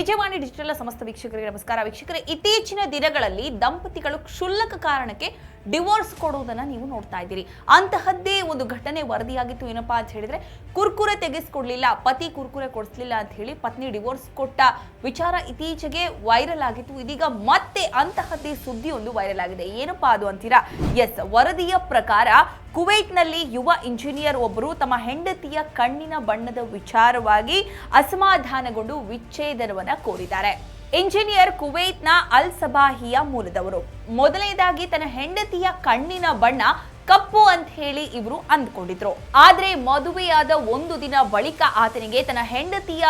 Vijayavani digital ಸಮಸ್ತ ವೀಕ್ಷಕರಿಗೆ ನಮಸ್ಕಾರ. ವೀಕ್ಷಕರೇ ಇತ್ತೀಚಿನ ದಿನಗಳಲ್ಲಿ ದಂಪತಿಗಳು ಕ್ಷುಲ್ಲಕ ಕಾರಣಕ್ಕೆ ಡಿವೋರ್ಸ್ ಕೊಡುವುದನ್ನ ನೀವು ನೋಡ್ತಾ ಇದ್ದೀರಿ. ಅಂತಹದ್ದೇ ಒಂದು ಘಟನೆ ವರದಿಯಾಗಿತ್ತು ಏನಪ್ಪಾ ಅಂತ ಹೇಳಿದ್ರೆ, ಕುರ್ಕುರೆ ತೆಗೆಸ್ಕೊಡ್ಲಿಲ್ಲ, ಪತಿ ಕುರ್ಕುರೆ ಕೊಡಿಸ್ಲಿಲ್ಲ ಅಂತ ಹೇಳಿ ಪತ್ನಿ ಡಿವೋರ್ಸ್ ಕೊಟ್ಟ ವಿಚಾರ ಇತ್ತೀಚೆಗೆ ವೈರಲ್ ಆಗಿತ್ತು. ಇದೀಗ ಮತ್ತೆ ಅಂತಹದ್ದೇ ಸುದ್ದಿ ಒಂದು ವೈರಲ್ ಆಗಿದೆ. ಏನಪ್ಪಾ ಅದು ಅಂತೀರಾ? ಎಸ್, ವರದಿಯ ಪ್ರಕಾರ ಕುವೈಟ್ನಲ್ಲಿ ಯುವ ಇಂಜಿನಿಯರ್ ಒಬ್ಬರು ತಮ್ಮ ಹೆಂಡತಿಯ ಕಣ್ಣಿನ ಬಣ್ಣದ ವಿಚಾರವಾಗಿ ಅಸಮಾಧಾನಗೊಂಡು ವಿಚ್ಛೇದನವನ್ನ ಕೋರಿದ್ದಾರೆ. ಇಂಜಿನಿಯರ್ ಕುವೈತ್ನ ಅಲ್ ಸಬಾಹಿಯ ಮೂಲದವರು. ಮೊದಲನೇದಾಗಿ ತನ್ನ ಹೆಂಡತಿಯ ಕಣ್ಣಿನ ಬಣ್ಣ ಕಪ್ಪು ಅಂತ ಹೇಳಿ ಇವರು ಅಂದ್ಕೊಂಡಿದ್ರು. ಆದ್ರೆ ಮದುವೆಯಾದ ಒಂದು ದಿನ ಬಳಿಕ ಆತನಿಗೆ ತನ್ನ ಹೆಂಡತಿಯ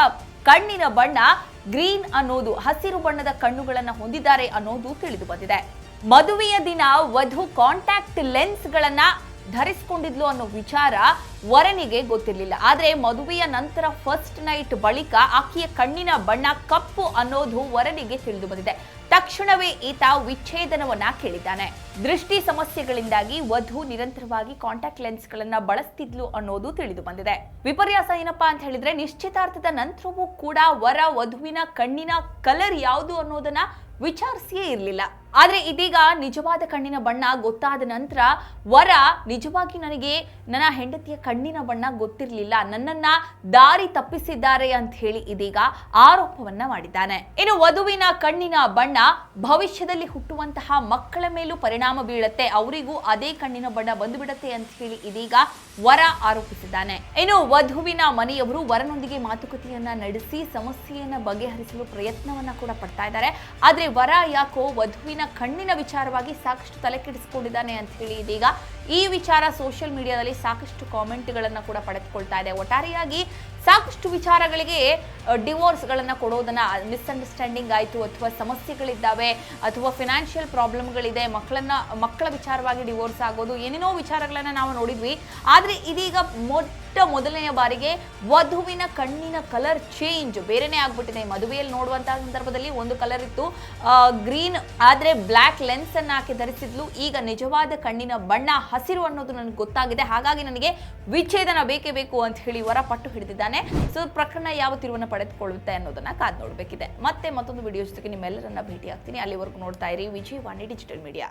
ಕಣ್ಣಿನ ಬಣ್ಣ ಗ್ರೀನ್ ಅನ್ನೋದು, ಹಸಿರು ಬಣ್ಣದ ಕಣ್ಣುಗಳನ್ನ ಹೊಂದಿದ್ದಾರೆ ಅನ್ನೋದು ತಿಳಿದು ಬಂದಿದೆ. ಮದುವೆಯ ದಿನ ವಧು ಕಾಂಟ್ಯಾಕ್ಟ್ ಲೆನ್ಸ್ಗಳನ್ನ ಧರಿಸಿಕೊಂಡಿದ್ಲು ಅನ್ನೋ ವಿಚಾರ ವರನಿಗೆ ಗೊತ್ತಿರಲಿಲ್ಲ. ಆದರೆ ಮದುವೆಯ ನಂತರ ಫಸ್ಟ್ ನೈಟ್ ಬಳಿಕ ಆಕೆಯ ಕಣ್ಣಿನ ಬಣ್ಣ ಕಪ್ಪು ಅನ್ನೋದು ವರನಿಗೆ ತಿಳಿದು ಬಂದಿದೆ. ತಕ್ಷಣವೇ ಈತ ವಿಚ್ಛೇದನವನ್ನ ಕೇಳಿದ್ದಾನೆ. ದೃಷ್ಟಿ ಸಮಸ್ಯೆಗಳಿಂದಾಗಿ ವಧು ನಿರಂತರವಾಗಿ ಕಾಂಟ್ಯಾಕ್ಟ್ ಲೆನ್ಸ್ಗಳನ್ನ ಬಳಸ್ತಿದ್ಲು ಅನ್ನೋದು ತಿಳಿದು ಬಂದಿದೆ. ವಿಪರ್ಯಾಸ ಏನಪ್ಪಾ ಅಂತ ಹೇಳಿದ್ರೆ ನಿಶ್ಚಿತಾರ್ಥದ ನಂತರವೂ ಕೂಡ ವರ ವಧುವಿನ ಕಣ್ಣಿನ ಕಲರ್ ಯಾವುದು ಅನ್ನೋದನ್ನ ವಿಚಾರಿಸಿಯೇ ಇರಲಿಲ್ಲ. ಆದ್ರೆ ಇದೀಗ ನಿಜವಾದ ಕಣ್ಣಿನ ಬಣ್ಣ ಗೊತ್ತಾದ ನಂತರ ವರ ನಿಜವಾಗಿ ನನಗೆ ನನ್ನ ಹೆಂಡತಿಯ ಕಣ್ಣಿನ ಬಣ್ಣ ಗೊತ್ತಿರಲಿಲ್ಲ. ನನ್ನನ್ನ ದಾರಿ ತಪ್ಪಿಸಿದ್ದಾರೆ ಅಂತ ಹೇಳಿ ಇದೀಗ ಆರೋಪವನ್ನ ಮಾಡಿದ್ದಾನೆ. ಇನ್ನು ವಧುವಿನ ಕಣ್ಣಿನ ಬಣ್ಣ ಭವಿಷ್ಯದಲ್ಲಿ ಹುಟ್ಟುವಂತಹ ಮಕ್ಕಳ ಮೇಲೂ ಪರಿಣಾಮ ಬೀಳುತ್ತೆ. ಅವರಿಗೂ ಅದೇ ಕಣ್ಣಿನ ಬಣ್ಣ ಬಂದುಬಿಡತ್ತೆ ಅಂತ ಹೇಳಿ ಇದೀಗ ವರ ಆರೋಪಿಸಿದ್ದಾನೆ. ಇನ್ನು ವಧುವಿನ ಮನೆಯವರು ವರನೊಂದಿಗೆ ಮಾತುಕತೆಯನ್ನ ನಡೆಸಿ ಸಮಸ್ಯೆಯನ್ನ ಬಗೆಹರಿಸಲು ಪ್ರಯತ್ನವನ್ನ ಕೂಡ ಪಡ್ತಾ ಇದ್ದಾರೆ. ಆದ್ರೆ ವರ ಯಾಕೋ ವಧುವಿನ ಕಣ್ಣಿನ ವಿಚಾರವಾಗಿ ಸಾಕಷ್ಟು ತಲೆ ಕೆಡಿಸಿಕೊಂಡಿದ್ದಾನೆ ಅಂತ ಹೇಳಿ ಇದೀಗ ಈ ವಿಚಾರ ಸೋಷಿಯಲ್ ಮೀಡಿಯಾದಲ್ಲಿ ಸಾಕಷ್ಟು ಕಾಮೆಂಟ್ಗಳನ್ನು ಕೂಡ ಪಡೆದುಕೊಳ್ತಾ ಇದೆ. ಒಟ್ಟಾರೆಯಾಗಿ ಸಾಕಷ್ಟು ವಿಚಾರಗಳಿಗೆ ಡಿವೋರ್ಸ್ಗಳನ್ನು ಕೊಡೋದನ್ನು ಮಿಸ್ಅಂಡರ್ಸ್ಟ್ಯಾಂಡಿಂಗ್ ಆಯಿತು ಅಥವಾ ಸಮಸ್ಯೆಗಳಿದ್ದಾವೆ ಅಥವಾ ಫಿನಾನ್ಷಿಯಲ್ ಪ್ರಾಬ್ಲಮ್ಗಳಿದೆ, ಮಕ್ಕಳನ್ನ, ಮಕ್ಕಳ ವಿಚಾರವಾಗಿ ಡಿವೋರ್ಸ್ ಆಗೋದು, ಏನೇನೋ ವಿಚಾರಗಳನ್ನು ನಾವು ನೋಡಿದ್ವಿ. ಆದರೆ ಇದೀಗ ಮೊಟ್ಟ ಮೊದಲನೆಯ ಬಾರಿಗೆ ವಧುವಿನ ಕಣ್ಣಿನ ಕಲರ್ ಚೇಂಜ್ ಬೇರೆನೇ ಆಗ್ಬಿಟ್ಟಿದೆ. ಮದುವೆಯಲ್ಲಿ ನೋಡುವಂತಹ ಸಂದರ್ಭದಲ್ಲಿ ಒಂದು ಕಲರ್ ಇತ್ತು ಗ್ರೀನ್. ಆದರೆ ಬ್ಲ್ಯಾಕ್ ಲೆನ್ಸ್ ಹಾಕಿ ಧರಿಸಿದ್ಲು. ಈಗ ನಿಜವಾದ ಕಣ್ಣಿನ ಬಣ್ಣ ಹಸಿರು ಅನ್ನೋದು ನನಗೆ ಗೊತ್ತಾಗಿದೆ. ಹಾಗಾಗಿ ನನಗೆ ವಿಚ್ಛೇದನ ಬೇಕೇ ಬೇಕು ಅಂತ ಹೇಳಿ ವರ ಪಟ್ಟು ಹಿಡಿದಿದ್ದಾನೆ. ಸೊ ಪ್ರಕರಣ ಯಾವ ತಿರುವನ್ನು ಪಡೆದುಕೊಳ್ಳುತ್ತೆ ಅನ್ನೋದನ್ನ ಕಾದ್ ನೋಡಬೇಕಿದೆ. ಮತ್ತೆ ಮತ್ತೊಂದು ವಿಡಿಯೋ ಜೊತೆಗೆ ನಿಮ್ಮೆಲ್ಲರನ್ನ ಭೇಟಿ ಆಗ್ತೀನಿ ಅಲ್ಲಿವರೆಗೂ ನೋಡ್ತಾ ಇರಿ ವಿಜಯವಾಣಿ ಡಿಜಿಟಲ್ ಮೀಡಿಯಾ